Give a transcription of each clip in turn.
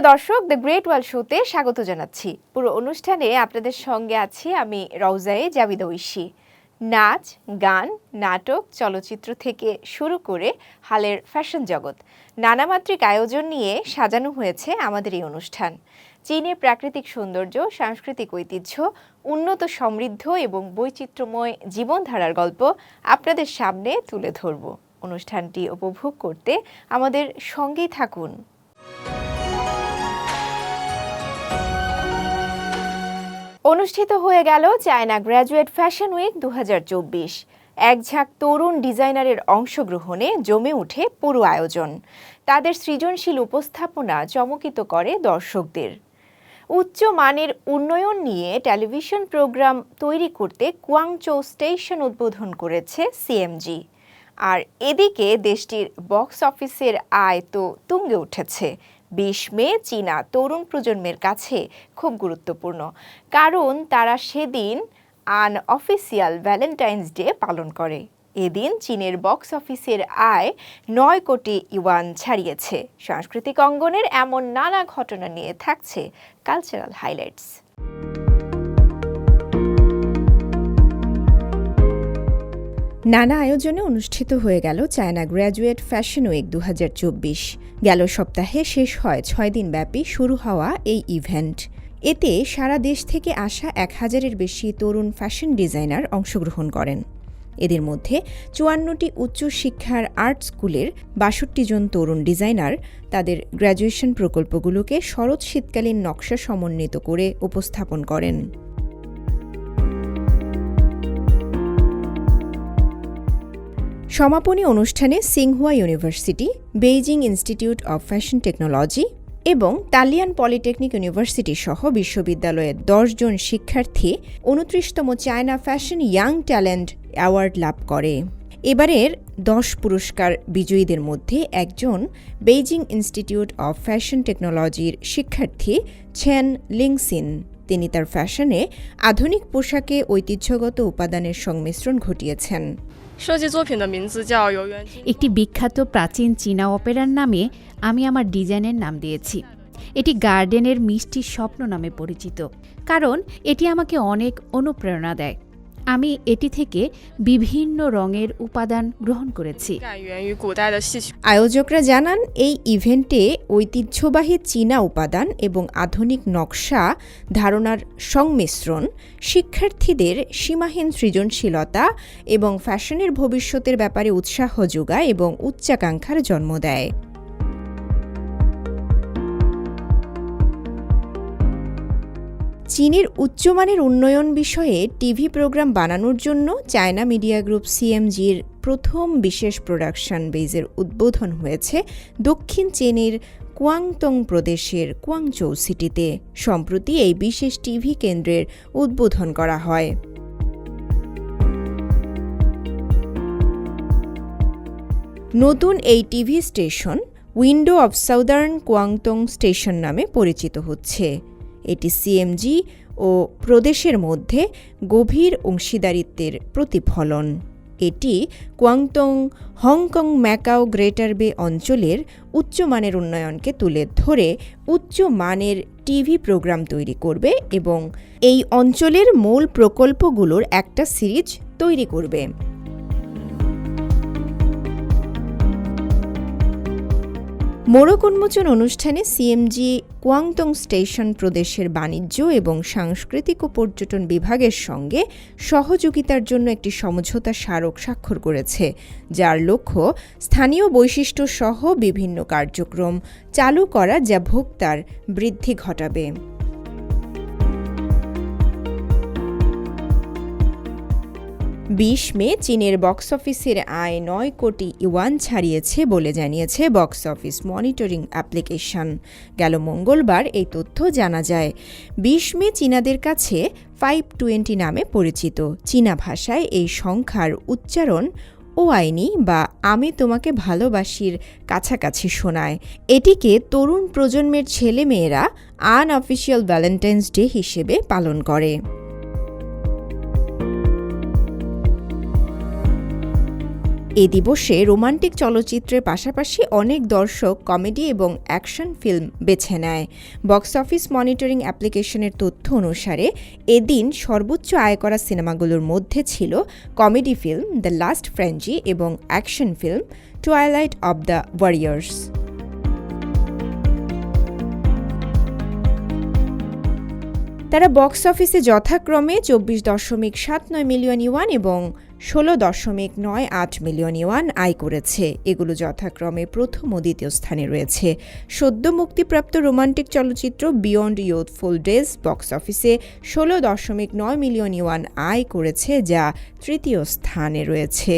সুপ্রিয় দর্শক the great ওয়াল শোতে স্বাগত জানাচ্ছি। পুরো অনুষ্ঠানে আপনাদের সঙ্গে আছি আমি রওজায়ে জাবিদা ঐশী। নাচ, গান, নাটক, চলচ্চিত্র থেকে শুরু করে হালের ফ্যাশন জগৎ, নানামাত্রিক আয়োজন নিয়ে সাজানো হয়েছে আমাদের এই অনুষ্ঠান। চীনের প্রাকৃতিক সৌন্দর্য, সাংস্কৃতিক ঐতিহ্য, উন্নত সমৃদ্ধ এবং বৈচিত্র্যময় জীবনধারার গল্প আপনাদের সামনে তুলে ধরব। অনুষ্ঠানটি উপভোগ করতে আমাদের সঙ্গেই থাকুন। অনুষ্ঠিত হয়ে গেল চায়না গ্র্যাজুয়েট ফ্যাশন উইক দু এক ঝাঁক তরুণ ডিজাইনারের অংশগ্রহণে জমে উঠে পুরো আয়োজন। তাদের সৃজনশীল উপস্থাপনা চমকিত করে দর্শকদের। উচ্চ মানের উন্নয়ন নিয়ে টেলিভিশন প্রোগ্রাম তৈরি করতে কুয়াংচৌ স্টেশন উদ্বোধন করেছে সিএমজি আর এদিকে দেশটির বক্স অফিসের আয় তো তুঙ্গে উঠেছে। বিশ মে চীনা তরুণ প্রজন্মের কাছে খুব গুরুত্বপূর্ণ। কারণ তারা সেদিন আন অফিসিয়াল ভ্যালেন্টাইন্স ডে পালন করে। এদিন চীনের বক্স অফিসের আয় নয় কোটি ইউয়ান ছাড়িয়েছে। সাংস্কৃতিক অঙ্গনের এমন নানা ঘটনা নিয়ে থাকছে কালচারাল হাইলাইটস নানা আয়োজনে অনুষ্ঠিত হয়ে গেল চায়না গ্র্যাজুয়েট ফ্যাশন উইক দু গেল সপ্তাহে শেষ হয় ছয় দিন ব্যাপী শুরু হওয়া এই ইভেন্ট। এতে সারা দেশ থেকে আসা এক হাজারের বেশি তরুণ ফ্যাশন ডিজাইনার অংশগ্রহণ করেন। এদের মধ্যে চুয়ান্নটি উচ্চশিক্ষার আর্ট স্কুলের বাষট্টি জন তরুণ ডিজাইনার তাদের গ্র্যাজুয়েশন প্রকল্পগুলোকে শরৎ শীতকালীন নকশা সমন্বিত করে উপস্থাপন করেন। সমাপনী অনুষ্ঠানে Tsinghua university, Beijing institute of fashion technology এবং তালিয়ান পলিটেকনিক ইউনিভার্সিটি সহ বিশ্ববিদ্যালয়ের দশজন শিক্ষার্থী উনত্রিশতম China fashion young talent award লাভ করে। এবারের দশ পুরস্কার বিজয়ীদের মধ্যে একজন বেইজিং ইনস্টিটিউট অব ফ্যাশন টেকনোলজির শিক্ষার্থী ছেন লিংসিন। তিনি তার ফ্যাশনে আধুনিক পোশাকে ঐতিহ্যগত উপাদানের সংমিশ্রণ ঘটিয়েছেন। একটি বিখ্যাত প্রাচীন চীনা অপেরার নামে আমি আমার ডিজাইনের নাম দিয়েছি। এটি গার্ডেনের মিষ্টি স্বপ্ন নামে পরিচিত, কারণ এটি আমাকে অনেক অনুপ্রেরণা দেয়। আমি এটি থেকে বিভিন্ন রঙের উপাদান গ্রহণ করেছি। আয়োজকরা জানান, এই ইভেন্টে ঐতিহ্যবাহী চীনা উপাদান এবং আধুনিক নকশা, ধারণার সংমিশ্রণ, শিক্ষার্থীদের সীমাহীন সৃজনশীলতা এবং ফ্যাশনের ভবিষ্যতের ব্যাপারে উৎসাহ যোগায় এবং উচ্চাকাঙ্ক্ষার জন্ম দেয়। চীনের উচ্চমানের উন্নয়ন বিষয়ে টিভি প্রোগ্রাম বানানোর জন্য চায়না মিডিয়া গ্রুপ সিএমজির প্রথম বিশেষ প্রোডাকশন বেজের উদ্বোধন হয়েছে দক্ষিণ চীনের কুয়াংতং প্রদেশের কুয়াংচৌ সিটিতে। সম্প্রতি এই বিশেষ টিভি কেন্দ্রের উদ্বোধন করা হয়। নতুন এই TV station window of southern Guangdong station নামে পরিচিত হচ্ছে। এটি সিএমজি ও প্রদেশের মধ্যে গভীর অংশীদারিত্বের প্রতিফলন। এটি কুয়াংতং হংকং, ম্যাকাও, গ্রেটার বে অঞ্চলের উচ্চমানের উন্নয়নকে তুলে ধরে উচ্চ মানের টিভি প্রোগ্রাম তৈরি করবে এবং এই অঞ্চলের মূল প্রকল্পগুলোর একটা সিরিজ তৈরি করবে। মোড়ক উন্মোচন অনুষ্ঠানে সিএমজি কুয়াংতং স্টেশন প্রদেশের বাণিজ্য এবং সাংস্কৃতিক ও পর্যটন বিভাগের সঙ্গে সহযোগিতার জন্য একটি সমঝোতা স্মারক স্বাক্ষর করেছে, যার লক্ষ্য স্থানীয় বৈশিষ্ট্য সহ বিভিন্ন কার্যক্রম চালু করা যা ভোক্তার বৃদ্ধি ঘটাবে। বিশ মে চীনের বক্স অফিসের আয় নয় কোটি ইউয়ান ছাড়িয়েছে বলে জানিয়েছে বক্স অফিস মনিটরিং অ্যাপ্লিকেশন। গেল মঙ্গলবার এই তথ্য জানা যায়। বিশ মে চীনাদের কাছে ফাইভ টোয়েন্টি নামে পরিচিত। চীনা ভাষায় এই সংখ্যার উচ্চারণ ও আইনি বা আমি তোমাকে ভালোবাসির কাছাকাছি শোনায়। এটিকে তরুণ প্রজন্মের ছেলেমেয়েরা আনঅফিসিয়াল ভ্যালেন্টাইন্স ডে হিসেবে পালন করে। এ দিবসে রোমান্টিক চলচ্চিত্রের পাশাপাশি অনেক দর্শক, কমেডি এবং অ্যাকশন ফিল্ম বেছে নেয়। বক্স অফিস মনিটরিং অ্যাপ্লিকেশনের তথ্য অনুসারে, এদিন সর্বোচ্চ আয় করা সিনেমাগুলোর মধ্যে ছিল comedy film the last frenzy এবং action film twilight of the warriors. তারা বক্স অফিসে যথাক্রমে চব্বিশ দশমিক সাত নয় মিলিয়ন ইউয়ান এবং ষোলো দশমিক নয় আট মিলিয়ন ইউয়ান আয় করেছে। এগুলো যথাক্রমে প্রথম ও দ্বিতীয় স্থানে রয়েছে। সদ্য মুক্তিপ্রাপ্ত রোমান্টিক চলচ্চিত্র বিয়ন্ড ইউথফুল ডেজ বক্স অফিসে ষোলো দশমিক নয় মিলিয়ন ইউয়ান আয় করেছে, যা তৃতীয় স্থানে রয়েছে।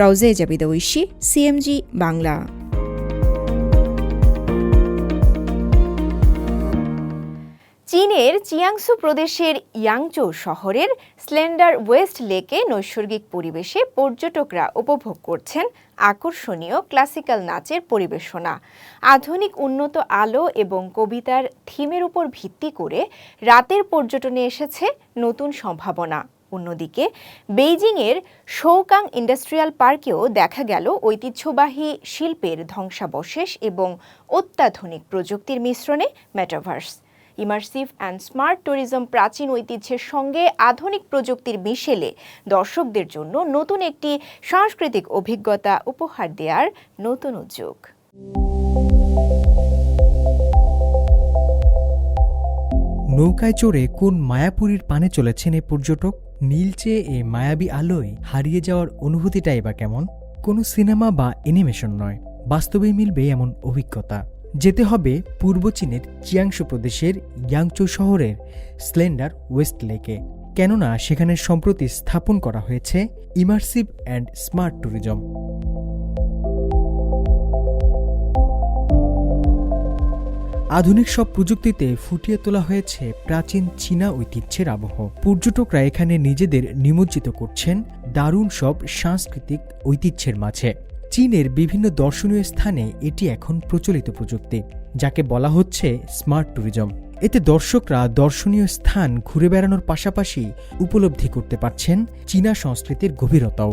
রওজে জাবিদা ঐশী, সিএমজি বাংলা। চীনের চিয়াংসু প্রদেশের ইয়াংচৌ শহরের স্লেন্ডার ওয়েস্ট লেকে নৈসর্গিক পরিবেশে পর্যটকরা উপভোগ করছেন আকর্ষণীয় ক্লাসিক্যাল নাচের পরিবেশনা। আধুনিক উন্নত আলো এবং কবিতার থিমের উপর ভিত্তি করে রাতের পর্যটনে এসেছে নতুন সম্ভাবনা। অন্যদিকে, বেইজিংয়ের শৌকাং ইন্ডাস্ট্রিয়াল পার্কেও দেখা গেল ঐতিহ্যবাহী শিল্পের ধ্বংসাবশেষ এবং অত্যাধুনিক প্রযুক্তির মিশ্রণে metaverse. Immersive and smart tourism প্রাচীন ঐতিহ্যের সঙ্গে আধুনিক প্রযুক্তির মিশেলে দর্শকদের জন্য নতুন একটি সাংস্কৃতিক অভিজ্ঞতা উপহার দেওয়ার নতুন উদ্যোগ। নৌকায় চড়ে কোন মায়াপুরীর পানে চলেছেন এই পর্যটক? নীলচে এই মায়াবী আলোয় হারিয়ে যাওয়ার অনুভূতিটাই বা কেমন? কোনো সিনেমা বা অ্যানিমেশন নয়, বাস্তবেই মিলবে এমন অভিজ্ঞতা। যেতে হবে পূর্ব চীনের চিয়াংশু প্রদেশের ইয়াংচৌ শহরের স্লেন্ডার ওয়েস্ট লেকে। কেননা সেখানে সম্প্রতি স্থাপন করা হয়েছে ইমার্সিভ অ্যান্ড স্মার্ট ট্যুরিজম। আধুনিক সব প্রযুক্তিতে ফুটিয়ে তোলা হয়েছে প্রাচীন চীনা ঐতিহ্যের আবহ। পর্যটকরা এখানে নিজেদের নিমজ্জিত করছেন দারুণ সব সাংস্কৃতিক ঐতিহ্যের মাঝে। চীনের বিভিন্ন দর্শনীয় স্থানে এটি এখন প্রচলিত প্রযুক্তি, যাকে বলা হচ্ছে স্মার্ট ট্যুরিজম। এতে দর্শকরা দর্শনীয় স্থান ঘুরে বেড়ানোর পাশাপাশি উপলব্ধি করতে পারছেন চীনা সংস্কৃতির গভীরতাও।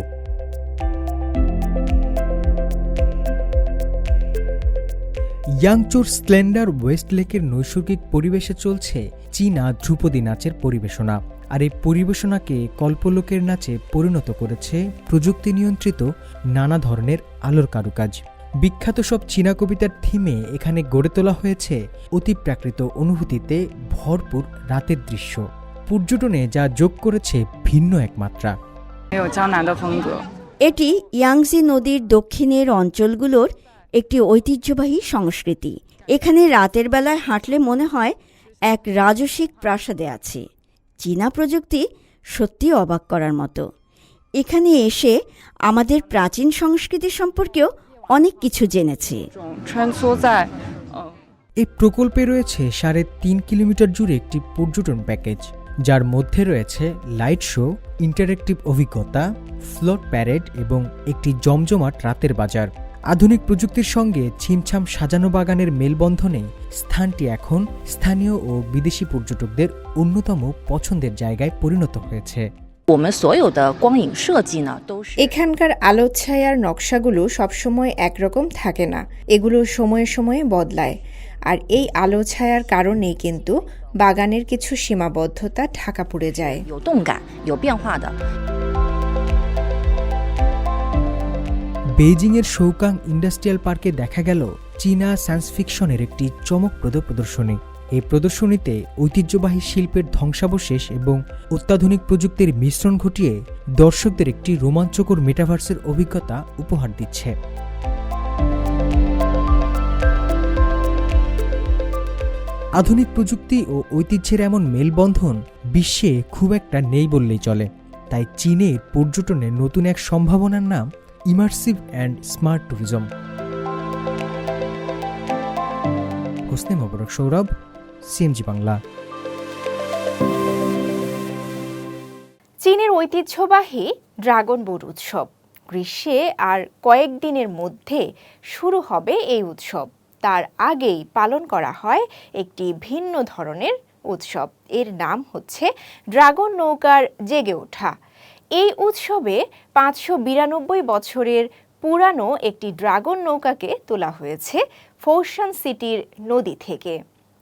ইয়াংচোর স্প্লেন্ডার ওয়েস্ট লেকের নৈসর্গিক পরিবেশে চলছে চীনা ধ্রুপদী নাচের পরিবেশনা, আর এই পরিবেশনাকে কল্পলোকের নাচে পরিণত করেছে প্রযুক্তি নিয়ন্ত্রিত নানা ধরনের আলোর কারুকাজ। বিখ্যাত সব চীনা কবিতার থিমে এখানে গড়ে তোলা হয়েছে অতি প্রাকৃত অনুভূতিতে ভরপুর রাতের দৃশ্য। পর্যটনে যা যোগ করেছে ভিন্ন এক মাত্রা এটি ইয়াংজি নদীর দক্ষিণের অঞ্চলগুলোর একটি ঐতিহ্যবাহী সংস্কৃতি। এখানে রাতের বেলায় হাঁটলে মনে হয় এক রাজসিক প্রাসাদে আছে। চীনা প্রযুক্তি সত্যি অবাক করার মতো। এখানে এসে আমাদের প্রাচীন সংস্কৃতি সম্পর্কেও অনেক কিছু জেনেছি। এই প্রকল্পে রয়েছে সাড়ে তিন কিলোমিটার জুড়ে একটি পর্যটন প্যাকেজ, যার মধ্যে রয়েছে লাইট শো ইন্টারেক্টিভ অভিজ্ঞতা ফ্লোট প্যারেড এবং একটি জমজমাট রাতের বাজার। আধুনিক প্রযুক্তির সঙ্গে ছিমছাম সাজানো বাগানের মেলবন্ধনে স্থানটি এখন স্থানীয় ও বিদেশি পর্যটকদের অন্যতম পছন্দের জায়গায় পরিণত হয়েছে। এখানকার আলো ছায়ার নকশাগুলো সবসময় একরকম থাকে না। এগুলো সময়ে সময়ে বদলায়। আর এই আলো ছায়ার কারণে কিন্তু বাগানের কিছু সীমাবদ্ধতা ঢাকা পড়ে যায়। বেইজিংয়ের শৌকাং ইন্ডাস্ট্রিয়াল পার্কে দেখা গেল চীনা সায়েন্স ফিকশনের একটি চমকপ্রদ প্রদর্শনী। এই প্রদর্শনীতে ঐতিহ্যবাহী শিল্পের ধ্বংসাবশেষ এবং অত্যাধুনিক প্রযুক্তির মিশ্রণ ঘটিয়ে দর্শকদের একটি রোমাঞ্চকর মেটাভার্সের অভিজ্ঞতা উপহার দিচ্ছে। আধুনিক প্রযুক্তি ও ঐতিহ্যের এমন মেলবন্ধন বিশ্বে খুব একটা নেই বললেই চলে। তাই চীনের পর্যটনের নতুন এক সম্ভাবনার নাম immersive and smart tourism Hosne Mobarak, Sourav CMG Bangla. চীনের ঐতিহ্যবাহী ড্রাগন বোট উৎসব। গ্রীষ্মে আর কয়েকদিনের মধ্যে শুরু হবে এই উৎসব। তার আগেই পালন করা হয় একটি ভিন্ন ধরনের উৎসব। এর নাম হচ্ছে ড্রাগন নৌকার জেগে ওঠা। এই উৎসবে পাঁচশো বিরানব্বই বছরের পুরানো একটি ড্রাগন নৌকাকে তোলা হয়েছে ফৌশান সিটির নদী থেকে।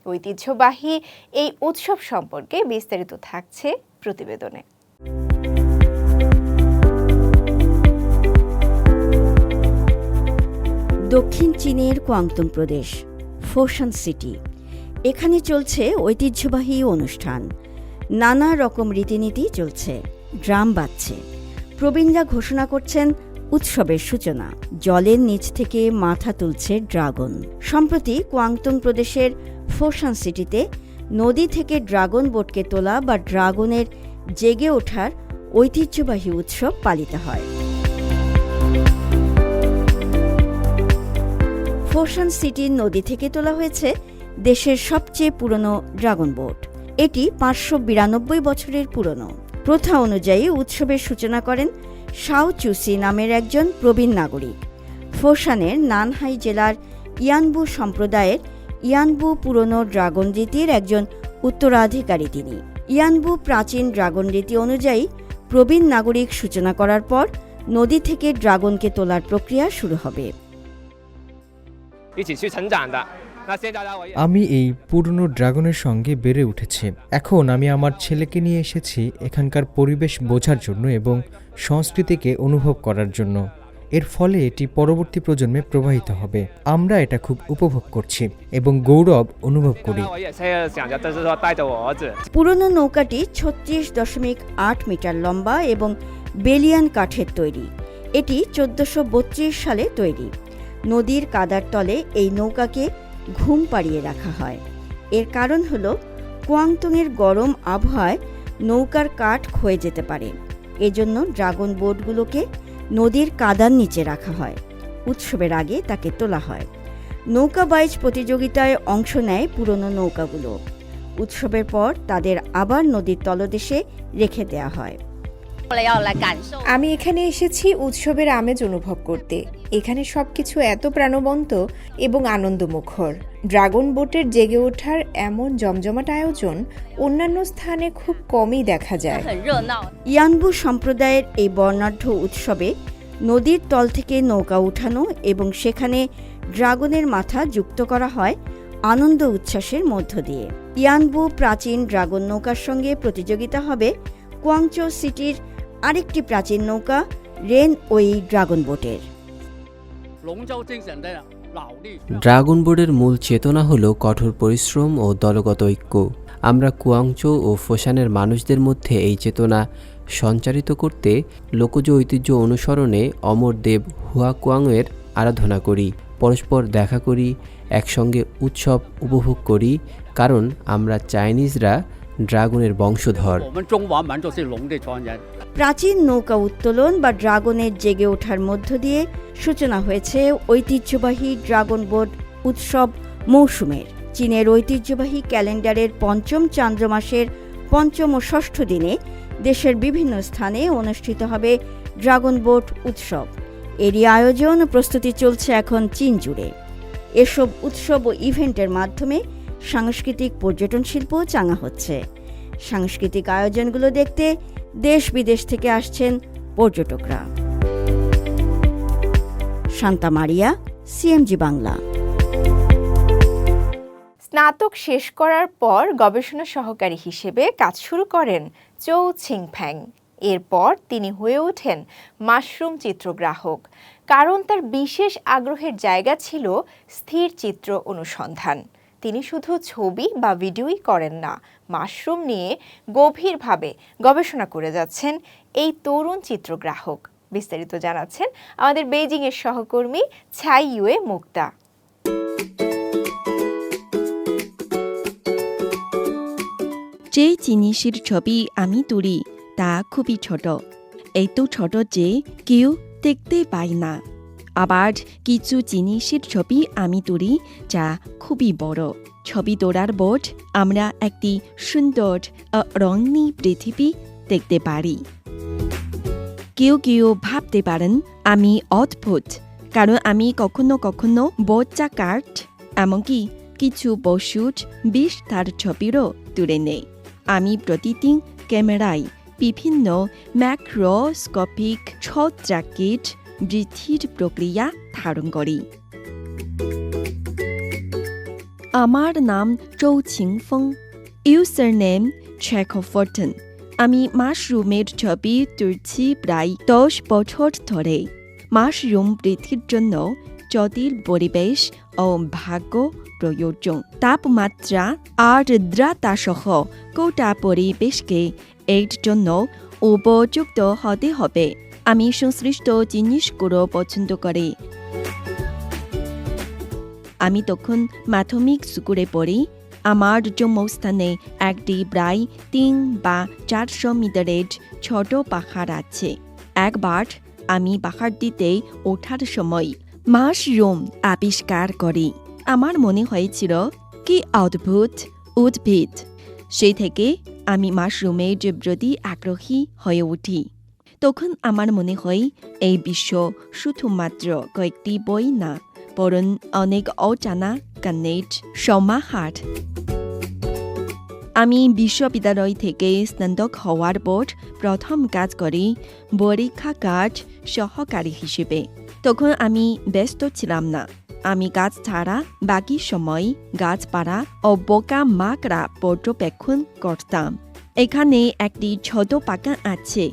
ঐতিহ্যবাহী এই উৎসব সম্পর্কে বিস্তারিত থাকছে প্রতিবেদনে। দক্ষিণ চীনের কোয়াংতুং প্রদেশ, ফোশান সিটি। এখানে চলছে ঐতিহ্যবাহী অনুষ্ঠান। নানা রকম রীতিনীতি চলছে, ড্রাম বাজছে। প্রবীণরা ঘোষণা করছেন উৎসবের সূচনা। জলের নিচ থেকে মাথা তুলছে ড্রাগন। সম্প্রতি কোয়াংতুং প্রদেশের ফোশান সিটিতে নদী থেকে ড্রাগন বোটকে তোলা বা ড্রাগনের জেগে ওঠার ঐতিহ্যবাহী উৎসব পালিত হয়। ফোশান সিটির নদী থেকে তোলা হয়েছে দেশের সবচেয়ে পুরনো ড্রাগন বোট। এটি পাঁচশো বিরানব্বই বছরের পুরনো। প্রথা অনুযায়ী উৎসবের সূচনা করেন শাও চুসি নামের একজন প্রবীণ নাগরিক। ফোশানের নানহাই জেলার ইয়ানবু সম্প্রদায়ের ইয়ানবু পুরনো ড্রাগন রীতির একজন উত্তরাধিকারী তিনি। ইয়ানবু প্রাচীন ড্রাগন রীতি অনুযায়ী প্রবীণ নাগরিক সূচনা করার পর নদী থেকে ড্রাগনকে তোলার প্রক্রিয়া শুরু হবে। আমি এই পুরনো ড্রাগনের সঙ্গে বেড়ে উঠেছে। এখন আমি আমার ছেলেকে নিয়ে এসেছি এখানকার পরিবেশ বোঝার জন্য এবং সংস্কৃতিকে অনুভব করার জন্য। এর ফলে এটি পরবর্তী প্রজন্মে প্রবাহিত হবে। আমরা এটা খুব উপভোগ করছি এবং গৌরব অনুভব করি। পুরনো নৌকাটি ছত্রিশ দশমিক আট মিটার লম্বা এবং বেলিয়ান কাঠের তৈরি। এটি চোদ্দশো সালে তৈরি। নদীর কাদার তলে এই নৌকাকে ঘুম পাড়িয়ে রাখা হয়। এর কারণ হল, কোয়াংতুংয়ের গরম আবহাওয়ায় নৌকার কাঠ ক্ষয়ে যেতে পারে। এজন্য ড্রাগন বোটগুলোকে নদীর কাদার নিচে রাখা হয়। উৎসবের আগে তাকে তোলা হয়। নৌকা বাইজ প্রতিযোগিতায় অংশ নেয় পুরনো নৌকাগুলো। উৎসবের পর তাদের আবার নদীর তলদেশে রেখে দেয়া হয়। আমি এখানে এসেছি উৎসবের আমেজ অনুভব করতে। এখানে সবকিছু এত প্রাণবন্ত এবং আনন্দমুখর। ড্রাগন বোটের জেগে ওঠার এমন জমজমাট আয়োজন অন্যান্য স্থানে খুব কমই দেখা যায়। ইয়ানবু সম্প্রদায়ের এই বর্ণাঢ্য উৎসবে নদীর তল থেকে নৌকা উঠানো এবং সেখানে ড্রাগনের মাথা যুক্ত করা হয় আনন্দ উচ্ছ্বাসের মধ্য দিয়ে। ইয়ানবু প্রাচীন ড্রাগন নৌকার সঙ্গে প্রতিযোগিতা হবে কোয়াংচো সিটির আরেকটি প্রাচীন নৌকা, রেন ওই ড্রাগন বোটের। ড্রাগন বোর্ডের মূল চেতনা হল কঠোর পরিশ্রম ও দলগত ঐক্য। আমরা কুয়াংচো ও ফোসানের মানুষদের মধ্যে এই চেতনা সঞ্চারিত করতে লোকজ ঐতিহ্য অনুসরণে অমর দেব হুয়া কুয়াংয়ের আরাধনা করি, পরস্পর দেখা করি, একসঙ্গে উৎসব উপভোগ করি, কারণ আমরা চাইনিজরা ড্রাগনের বংশধর। প্রাচীন নৌকা উত্তোলন বা ড্রাগনের জেগে ওঠার মধ্য দিয়ে সূচনা হয়েছে ঐতিহ্যবাহী ড্রাগন বোট উৎসব মৌসুমের। চীনের ঐতিহ্যবাহী ক্যালেন্ডারের পঞ্চম চান্দ্র মাসের পঞ্চম ও ষষ্ঠ দিনে দেশের বিভিন্ন স্থানে অনুষ্ঠিত হবে ড্রাগন বোট উৎসব। এরই আয়োজন ও প্রস্তুতি চলছে এখন চীন জুড়ে। এসব উৎসব ও ইভেন্টের মাধ্যমে সাংস্কৃতিক পর্যটন শিল্প চাঙা হচ্ছে। সাংস্কৃতিক আয়োজনগুলো দেখতে দেশ বিদেশ থেকে আসছেন পর্যটকরা। শান্তা মারিয়া, সিএমজি বাংলা। স্নাতক শেষ করার পর গবেষণা সহকারী হিসেবে কাজ শুরু করেন চৌ ছিংফ্যাং। এরপর তিনি হয়ে ওঠেন মাশরুম চিত্রগ্রাহক। কারণ তার বিশেষ আগ্রহের জায়গা ছিল স্থির চিত্র অনুসন্ধান। তিনি শুধু ছবি বা ভিডিওই করেন না, মাশরুম নিয়ে গভীরভাবে গবেষণা করে যাচ্ছেন এই তরুণ চিত্রগ্রাহক। বিস্তারিত জানাচ্ছেন আমাদের বেইজিংয়ের সহকর্মী ছাই ইউয়ে মুক্তা। যে জিনিসের ছবি আমি তুলি, তা খুবই ছোট। এত ছোট যে কেউ দেখতে পায় না। আবার কিছু জিনিসের ছবি আমি তুলি যা খুবই বড়। ছবি তোলার বোর্ড আমরা একটি সুন্দর রঙনি পৃথিবী দেখতে পারি। কেউ কেউ ভাবতে পারেন আমি অদ্ভুত, কারণ আমি কখনো কখনো বোর্ডা কার্ড এমনকি কিছু পশুর বিষ তার ছবিরও তুলে নেই। আমি প্রতিদিন ক্যামেরায় বিভিন্ন ম্যাক্রোস্কোপিক ছত্রাকিট বৃদ্ধির প্রক্রিয়া ধারণ করি। আমার নাম চৌ ছিংফং। ইউজার নেম চেকোফর্টন আমি মাশরুমের ছবি তুলছি প্রায় দশ বছর ধরে। মাশরুম বৃদ্ধির জন্য জটিল পরিবেশ ও ভাগ্য প্রয়োজন। তাপমাত্রা আর আর্দ্রতা সহ গোটা পরিবেশকে এর জন্য উপযুক্ত হতে হবে। আমি সংশ্লিষ্ট জিনিসগুলো পছন্দ করি। আমি তখন মাধ্যমিক স্কুলে পড়ি। আমার জন্মস্থানে একটি প্রায় তিন বা চারশো মিটারের ছোট পাহাড় আছে। একবার আমি পাহাড়টিতে ওঠার সময় মাশরুম আবিষ্কার করি। আমার মনে হয়েছিল, কি অদ্ভুত উদ্ভিদ। সেই থেকে আমি মাশরুমের প্রতি আগ্রহী হয়ে উঠি। তখন আমার মনে হয় এই বিশ্ব শুধুমাত্র কয়েকটি বই না, বরং অনেক অজানা কানেট সমাহার। আমি বিশ্ববিদ্যালয় থেকে স্নাতক হওয়ার পর প্রথম কাজ করি পরীক্ষাগার সহকারী হিসেবে। তখন আমি ব্যস্ত ছিলাম না। আমি গাছ ছাড়া বাকি সময় গাছপাড়া ও বোকা মাকড়া পর্যবেক্ষণ করতাম। এখানে একটি ছোট বাগান আছে।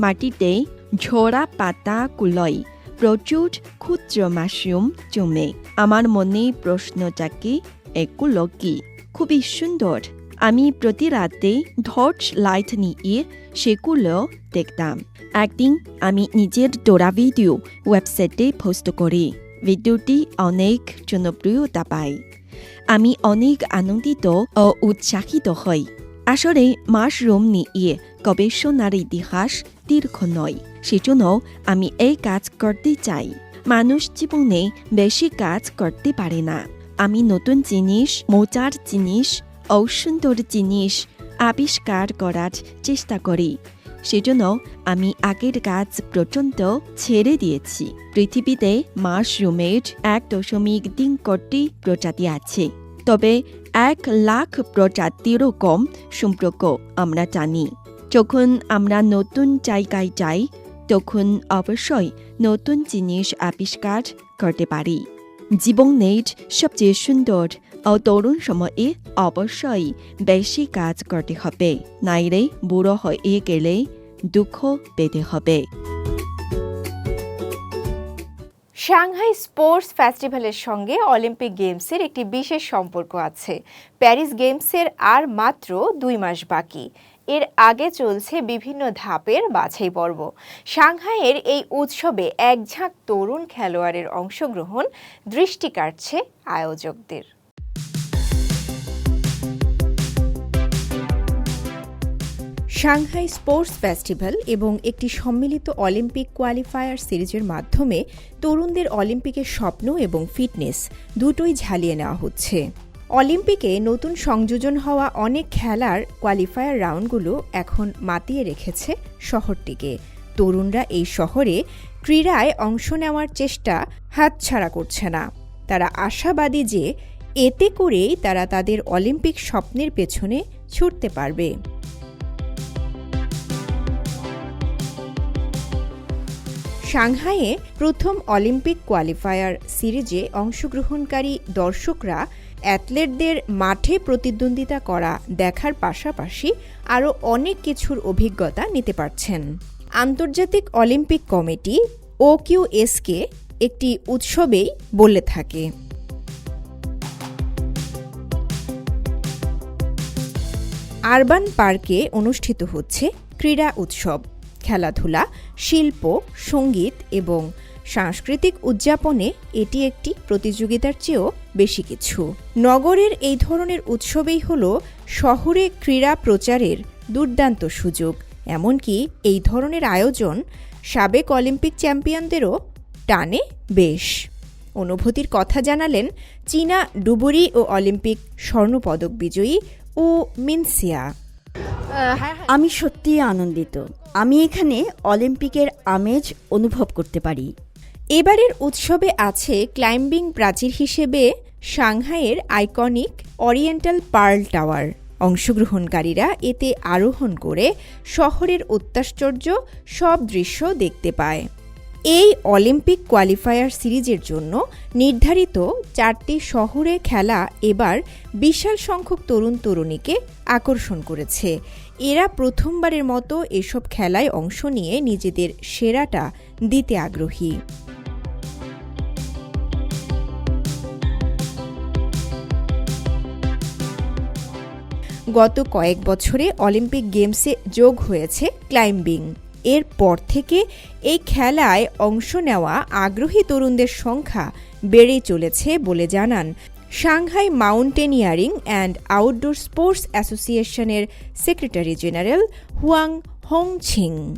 মাটিতে ঝোড়া পাতাগুলোয় প্রচুর ক্ষুদ্র মাশরুম জমে। আমার মনে প্রশ্ন জাগে এগুলো কি? খুবই সুন্দর। আমি প্রতি রাতে টর্চ লাইট নিয়ে সেগুলো দেখতাম। একদিন আমি নিজের ডোরা ভিডিও ওয়েবসাইটে পোস্ট করি। ভিডিওটি অনেক জনপ্রিয়তা পায়। আমি অনেক আনন্দিত ও উৎসাহিত হই। আসলে মাশরুম নিয়ে গবেষণার ইতিহাস দীর্ঘ নয় সেজন্য আমি এই কাজ করতে চাই। মানুষ জীবনে বেশি কাজ করতে পারে না। আমি নতুন জিনিস, মজার জিনিস ও সুন্দর জিনিস আবিষ্কার করার চেষ্টা করি। সেজন্য আমি আগের কাজ পর্যন্ত ছেড়ে দিয়েছি। পৃথিবীতে মাশরুমের এক দশমিক তিন কোটি প্রজাতি আছে। তবে এক লাখ প্রজাতিরও কম সম্পর্ক আমরা জানি। যখন আমরা নতুন জায়গায় যাই, তখন অবশ্যই নতুন জিনিস আবিষ্কার করতে পারি। জীবনের সবচেয়ে সুন্দর ও তরুণ সময়ে অবশ্যই বেশি কাজ করতে হবে, নাইলে বুড়ো হয়ে গেলে দুঃখ পেতে হবে। সাংহাই স্পোর্টস ফেস্টিভ্যালের সঙ্গে অলিম্পিক গেমসের একটি বিশেষ সম্পর্ক আছে। প্যারিস গেমসের আর মাত্র দুই মাস বাকি। এর আগে চলছে বিভিন্ন ধাপের বাছাই পর্ব। সাংহাইয়ের এই উৎসবে একঝাঁক তরুণ খেলোয়াড়ের অংশগ্রহণ, দৃষ্টি কাটছে আয়োজকদের। সাংহাই স্পোর্টস ফেস্টিভ্যাল এবং একটি সম্মিলিত অলিম্পিক কোয়ালিফায়ার সিরিজের মাধ্যমে তরুণদের অলিম্পিকের স্বপ্ন এবং ফিটনেস দুটোই ঝালিয়ে নেওয়া হচ্ছে। অলিম্পিকে নতুন সংযোজন হওয়া অনেক খেলার কোয়ালিফায়ার রাউন্ডগুলো এখন মাতিয়ে রেখেছে শহরটিকে। তরুণরা এই শহরে ক্রীড়ায় অংশ নেওয়ার চেষ্টা হাতছাড়া করছে না। তারা আশাবাদী যে এতে করেই তারা তাদের অলিম্পিক স্বপ্নের পেছনে ছুটতে পারবে। সাংহাইয়ে প্রথম অলিম্পিক কোয়ালিফায়ার সিরিজে অংশগ্রহণকারী দর্শকরা অ্যাথলেটদের মাঠে প্রতিদ্বন্দ্বিতা করা দেখার পাশাপাশি আরও অনেক কিছুর অভিজ্ঞতা নিতে পারছেন। আন্তর্জাতিক অলিম্পিক কমিটি ও কিউএসকে একটি উৎসবেই বলে থাকে। আরবান পার্কে অনুষ্ঠিত হচ্ছে ক্রীড়া উৎসব। খেলাধুলা, শিল্প, সংগীত এবং সাংস্কৃতিক উদযাপনে এটি একটি প্রতিযোগিতার চেয়েও বেশি কিছু। নগরের এই ধরনের উৎসবেই হল শহরে ক্রীড়া প্রচারের দুর্দান্ত সুযোগ। এমনকি এই ধরনের আয়োজন সাবেক অলিম্পিক চ্যাম্পিয়নদেরও টানে বেশ। অনুভূতির কথা জানালেন চীনা ডুবুরি ও অলিম্পিক স্বর্ণপদক বিজয়ী ও মিনসিয়া। আমি সত্যিই আনন্দিত। আমি এখানে অলিম্পিকের আমেজ অনুভব করতে পারি। এবারের উৎসবে আছে ক্লাইম্বিং প্রাচীর হিসেবে সাংহাইয়ের আইকনিক অরিয়েন্টাল পার্ল টাওয়ার। অংশগ্রহণকারীরা এতে আরোহণ করে শহরের অত্যাশ্চর্য সব দৃশ্য দেখতে পায়। এই অলিম্পিক কোয়ালিফায়ার সিরিজের জন্য নির্ধারিত চারটি শহরে খেলা এবার বিশাল সংখ্যক তরুণ তরুণীকে আকর্ষণ করেছে। এরা প্রথমবারের মতো এসব খেলায় অংশ নিয়ে নিজেদের সেরাটা দিতে আগ্রহী। গত কয়েক বছরে অলিম্পিক গেমসে যোগ হয়েছে ক্লাইম্বিং। এরপর থেকে এই খেলায় অংশ নেওয়া আগ্রহী তরুণদের সংখ্যা বেড়েই চলেছে বলে জানান Shanghai mountaineering and outdoor sports অ্যাসোসিয়েশনের সেক্রেটারি জেনারেল হুয়াং হংছিং।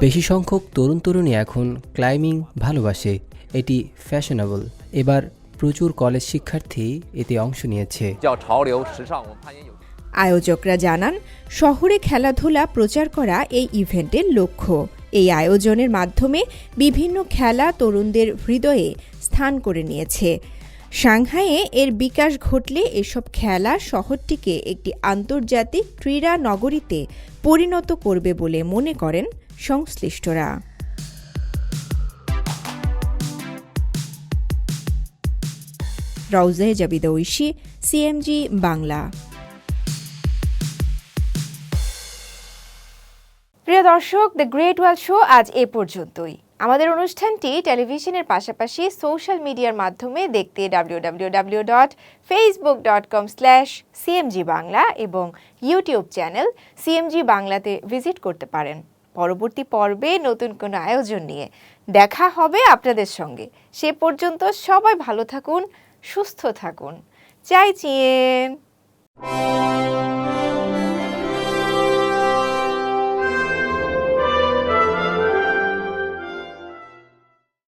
বেশি সংখ্যক তরুণ তরুণী এখন ক্লাইম্বিং ভালোবাসে। এটি ফ্যাশনেবল। এবার প্রচুর কলেজ শিক্ষার্থী এতে অংশ নিয়েছে। আয়োজকরা জানান, শহরে খেলাধুলা প্রচার করা এই ইভেন্টের লক্ষ্য। এই আয়োজনের মাধ্যমে বিভিন্ন খেলা তরুণদের হৃদয়ে স্থান করে নিয়েছে। সাংহাইয়ে এর বিকাশ ঘটলে এসব খেলা শহরটিকে একটি আন্তর্জাতিক ক্রীড়া নগরীতে পরিণত করবে বলে মনে করেন সংশ্লিষ্টরা। রওজে জাবিদ ঐশী, সিএমজি বাংলা। প্রিয় দর্শক দ্য গ্রেট ওয়ার্ল্ড শো আজ এ পর্যন্তই। আমাদের অনুষ্ঠানটি টেলিভিশনের পাশাপাশি সোশ্যাল মিডিয়ার মাধ্যমে দেখতে W dot Facebook dot com slash CMG Bangla এবং ইউটিউব চ্যানেল সিএমজি বাংলাতে ভিজিট করতে পারেন। পরবর্তী পর্বে নতুন কোনো আয়োজন নিয়ে দেখা হবে আপনাদের সঙ্গে। সে পর্যন্ত সবাই ভালো থাকুন। সুস্থ থাকুন। চাই চিয়েন।